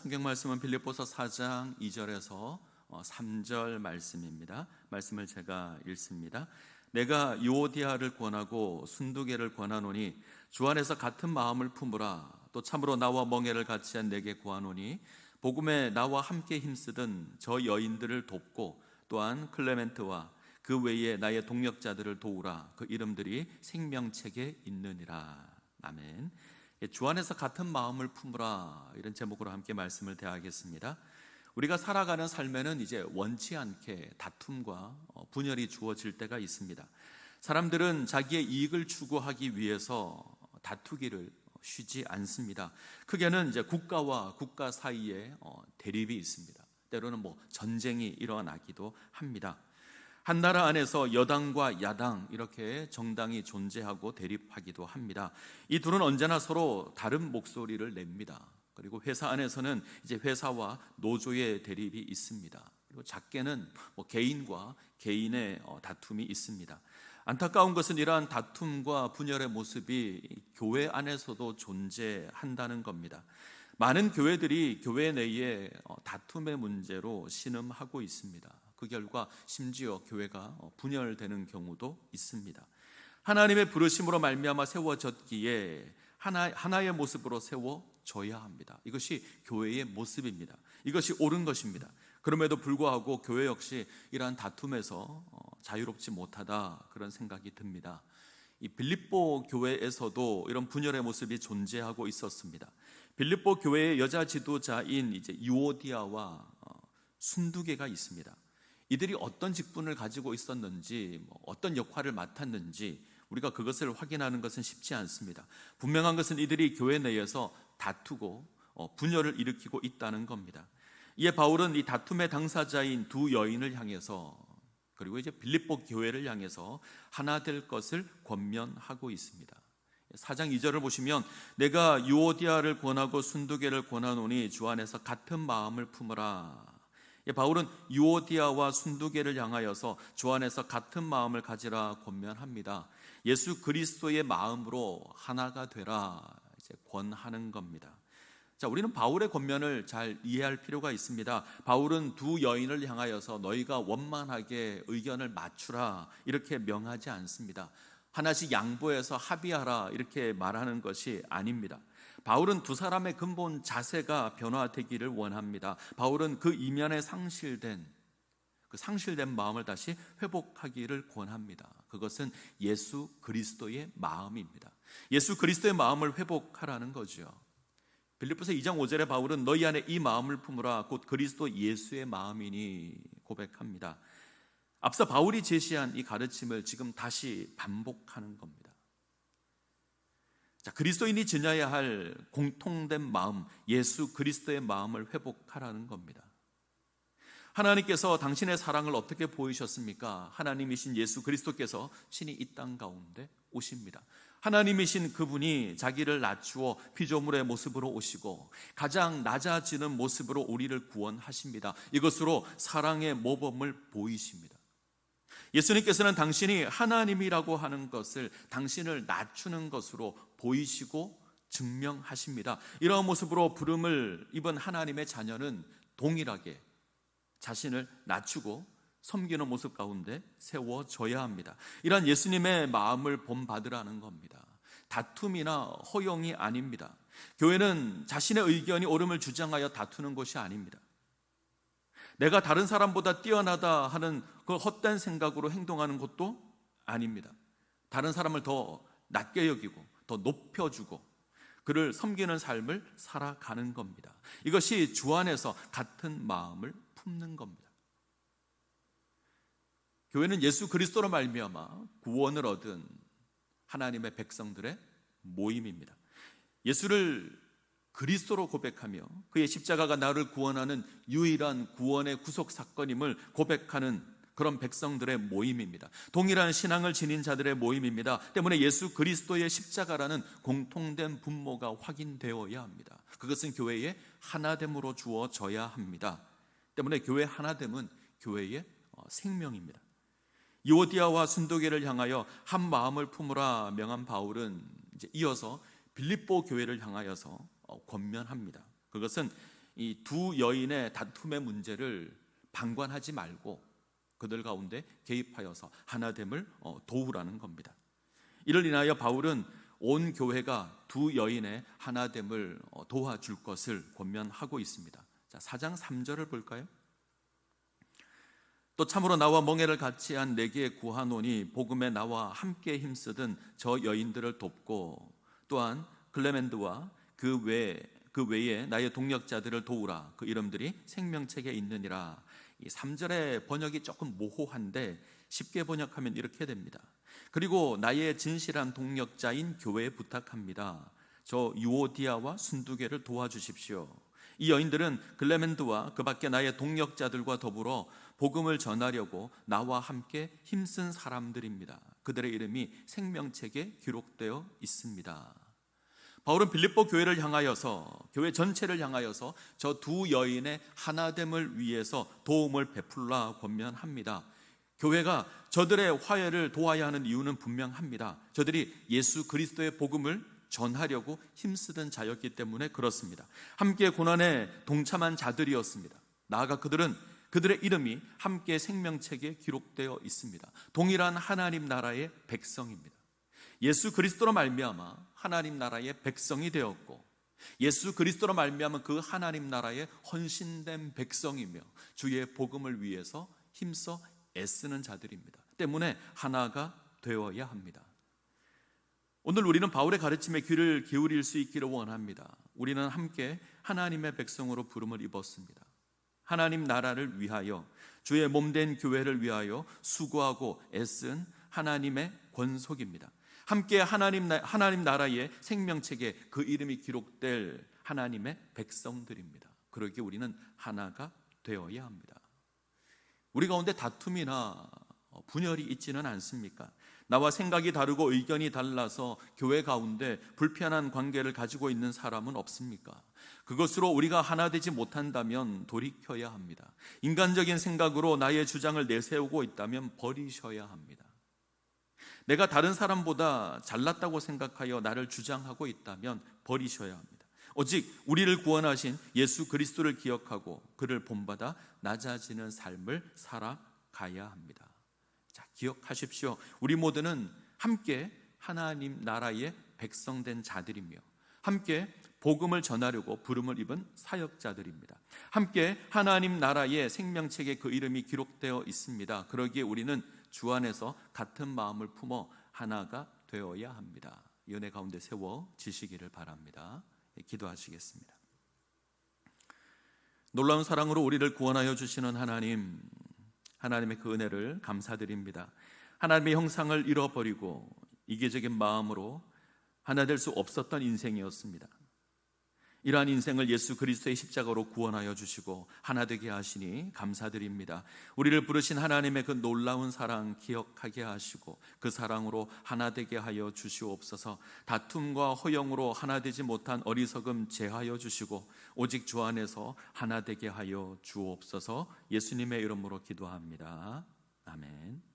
성경 말씀은 빌립보서 4장 2절에서 3절 말씀입니다. 말씀을 제가 읽습니다. 내가 요디아를 권하고 순두개를 권하노니 주 안에서 같은 마음을 품으라 또 참으로 나와 멍에를 같이 한 내게 구하노니 복음에 나와 함께 힘쓰던 저 여인들을 돕고 또한 클레멘트와 그 외에 나의 동력자들을 도우라 그 이름들이 생명책에 있느니라 아멘. 예, 주 안에서 같은 마음을 품으라 이런 제목으로 함께 말씀을 대하겠습니다. 우리가 살아가는 삶에는 이제 원치 않게 다툼과 어, 분열이 주어질 때가 있습니다. 사람들은 자기의 이익을 추구하기 위해서 다투기를 쉬지 않습니다. 크게는 이제 국가와 국가 사이에 어, 대립이 있습니다. 때로는 뭐 전쟁이 일어나기도 합니다. 한 나라 안에서 여당과 야당 이렇게 정당이 존재하고 대립하기도 합니다. 이 둘은 언제나 서로 다른 목소리를 냅니다. 그리고 회사 안에서는 이제 회사와 노조의 대립이 있습니다. 그리고 작게는 뭐 개인과 개인의 어, 다툼이 있습니다. 안타까운 것은 이러한 다툼과 분열의 모습이 교회 안에서도 존재한다는 겁니다. 많은 교회들이 교회 내에 어, 다툼의 문제로 신음하고 있습니다. 그 결과 심지어 교회가 어, 분열되는 경우도 있습니다. 하나님의 부르심으로 말미암아 세워졌기에 하나 하나의 모습으로 세워져야 합니다. 이것이 교회의 모습입니다. 이것이 옳은 것입니다. 그럼에도 불구하고 교회 역시 이러한 다툼에서 어, 자유롭지 못하다 그런 생각이 듭니다. 이 빌립보 교회에서도 이런 분열의 모습이 존재하고 있었습니다. 빌립보 교회의 여자 지도자인 이제 유오디아와 어, 순두개가 있습니다. 이들이 어떤 직분을 가지고 있었는지, 뭐 어떤 역할을 맡았는지 우리가 그것을 확인하는 것은 쉽지 않습니다. 분명한 것은 이들이 교회 내에서 다투고 어, 분열을 일으키고 있다는 겁니다. 이에 바울은 이 다툼의 당사자인 두 여인을 향해서 그리고 이제 빌립보 교회를 향해서 하나 될 것을 권면하고 있습니다. 4장 2절을 보시면 내가 유오디아를 권하고 순두개를 권하노니 주 안에서 같은 마음을 품으라. 바울은 유오디아와 순두개를 향하여서 주 안에서 같은 마음을 가지라 권면합니다. 예수 그리스도의 마음으로 하나가 되라 이제 권하는 겁니다. 자, 우리는 바울의 권면을 잘 이해할 필요가 있습니다. 바울은 두 여인을 향하여서 너희가 원만하게 의견을 맞추라 이렇게 명하지 않습니다. 하나씩 양보해서 합의하라 이렇게 말하는 것이 아닙니다. 바울은 두 사람의 근본 자세가 변화되기를 원합니다. 바울은 그 이면에 상실된 그 상실된 마음을 다시 회복하기를 권합니다. 그것은 예수 그리스도의 마음입니다. 예수 그리스도의 마음을 회복하라는 거죠. 빌립보서 2장 5절에 바울은 너희 안에 이 마음을 품으라 곧 그리스도 예수의 마음이니 고백합니다. 앞서 바울이 제시한 이 가르침을 지금 다시 반복하는 겁니다. 자, 그리스도인이 지녀야 할 공통된 마음, 예수 그리스도의 마음을 회복하라는 겁니다. 하나님께서 당신의 사랑을 어떻게 보이셨습니까? 하나님이신 예수 그리스도께서 친히 이땅 가운데 오십니다. 하나님이신 그분이 자기를 낮추어 피조물의 모습으로 오시고 가장 낮아지는 모습으로 우리를 구원하십니다. 이것으로 사랑의 모범을 보이십니다. 예수님께서는 당신이 하나님이라고 하는 것을 당신을 낮추는 것으로 보이시고 증명하십니다. 이러한 모습으로 부름을 입은 하나님의 자녀는 동일하게 자신을 낮추고 섬기는 모습 가운데 세워져야 합니다. 이러한 예수님의 마음을 본받으라는 겁니다. 다툼이나 허용이 아닙니다. 교회는 자신의 의견이 옳음을 주장하여 다투는 것이 아닙니다. 내가 다른 사람보다 뛰어나다 하는 그 헛된 생각으로 행동하는 것도 아닙니다. 다른 사람을 더 낮게 여기고 더 높여주고 그를 섬기는 삶을 살아가는 겁니다. 이것이 주 안에서 같은 마음을 품는 겁니다. 교회는 예수 그리스도로 말미암아 구원을 얻은 하나님의 백성들의 모임입니다. 예수를 그리스도로 고백하며 그의 십자가가 나를 구원하는 유일한 구원의 구속 사건임을 고백하는 그런 백성들의 모임입니다. 동일한 신앙을 지닌 자들의 모임입니다. 때문에 예수 그리스도의 십자가라는 공통된 분모가 확인되어야 합니다. 그것은 교회의 하나됨으로 주어져야 합니다. 때문에 교회 하나됨은 교회의 어, 생명입니다. 이오디아와 순도계를 향하여 한 마음을 품으라 명한 바울은 이제 이어서 빌립보 교회를 향하여서 어, 권면합니다. 그것은 이 두 여인의 다툼의 문제를 방관하지 말고 그들 가운데 개입하여서 하나됨을 어, 도우라는 겁니다. 이를 인하여 바울은 온 교회가 두 여인의 하나됨을 어, 도와줄 것을 권면하고 있습니다. 자, 4장 3절을 볼까요? 또 참으로 나와 멍에를 같이 한 내게 구하노니 복음에 나와 함께 힘쓰던 저 여인들을 돕고 또한 클레멘드와 그 외, 그 외에 나의 동력자들을 도우라. 그 이름들이 생명책에 있느니라. 이 3절의 번역이 조금 모호한데 쉽게 번역하면 이렇게 됩니다. 그리고 나의 진실한 동력자인 교회에 부탁합니다. 저 유오디아와 순두개를 도와주십시오. 이 여인들은 글레멘드와 그 밖에 나의 동력자들과 더불어 복음을 전하려고 나와 함께 힘쓴 사람들입니다. 그들의 이름이 생명책에 기록되어 있습니다. 바울은 빌립보 교회를 향하여서 교회 전체를 향하여서 저 두 여인의 하나됨을 위해서 도움을 베풀라 권면합니다. 교회가 저들의 화해를 도와야 하는 이유는 분명합니다. 저들이 예수 그리스도의 복음을 전하려고 힘쓰던 자였기 때문에 그렇습니다. 함께 고난에 동참한 자들이었습니다. 나아가 그들은 그들의 이름이 함께 생명책에 기록되어 있습니다. 동일한 하나님 나라의 백성입니다. 예수 그리스도로 말미암아 하나님 나라의 백성이 되었고 예수 그리스도로 말미암아 그 하나님 나라의 헌신된 백성이며 주의 복음을 위해서 힘써 애쓰는 자들입니다. 때문에 하나가 되어야 합니다. 오늘 우리는 바울의 가르침에 귀를 기울일 수 있기를 원합니다. 우리는 함께 하나님의 백성으로 부름을 입었습니다. 하나님 나라를 위하여 주의 몸된 교회를 위하여 수고하고 애쓴 하나님의 권속입니다. 함께 하나님 하나님 나라의 생명책에 그 이름이 기록될 하나님의 백성들입니다. 그러기에 우리는 하나가 되어야 합니다. 우리 가운데 다툼이나 분열이 있지는 않습니까? 나와 생각이 다르고 의견이 달라서 교회 가운데 불편한 관계를 가지고 있는 사람은 없습니까? 그것으로 우리가 하나 되지 못한다면 돌이켜야 합니다. 인간적인 생각으로 나의 주장을 내세우고 있다면 버리셔야 합니다. 내가 다른 사람보다 잘났다고 생각하여 나를 주장하고 있다면 버리셔야 합니다. 오직 우리를 구원하신 예수 그리스도를 기억하고 그를 본받아 낮아지는 삶을 살아가야 합니다. 자, 기억하십시오. 우리 모두는 함께 하나님 나라의 백성된 자들이며 함께 복음을 전하려고 부름을 입은 사역자들입니다. 함께 하나님 나라의 생명책에 그 이름이 기록되어 있습니다. 그러기에 우리는 주 안에서 같은 마음을 품어 하나가 되어야 합니다. 연애 가운데 세워 지시기를 바랍니다. 예, 기도하시겠습니다. 놀라운 사랑으로 우리를 구원하여 주시는 하나님, 하나님의 그 은혜를 감사드립니다. 하나님의 형상을 잃어버리고 이계적인 마음으로 하나 될 수 없었던 인생이었습니다. 이러한 인생을 예수 그리스도의 십자가로 구원하여 주시고 하나 되게 하시니 감사드립니다. 우리를 부르신 하나님의 그 놀라운 사랑 기억하게 하시고 그 사랑으로 하나 되게 하여 주시옵소서. 다툼과 허영으로 하나 되지 못한 어리석음 제하여 주시고 오직 주 안에서 하나 되게 하여 주옵소서. 예수님의 이름으로 기도합니다. 아멘.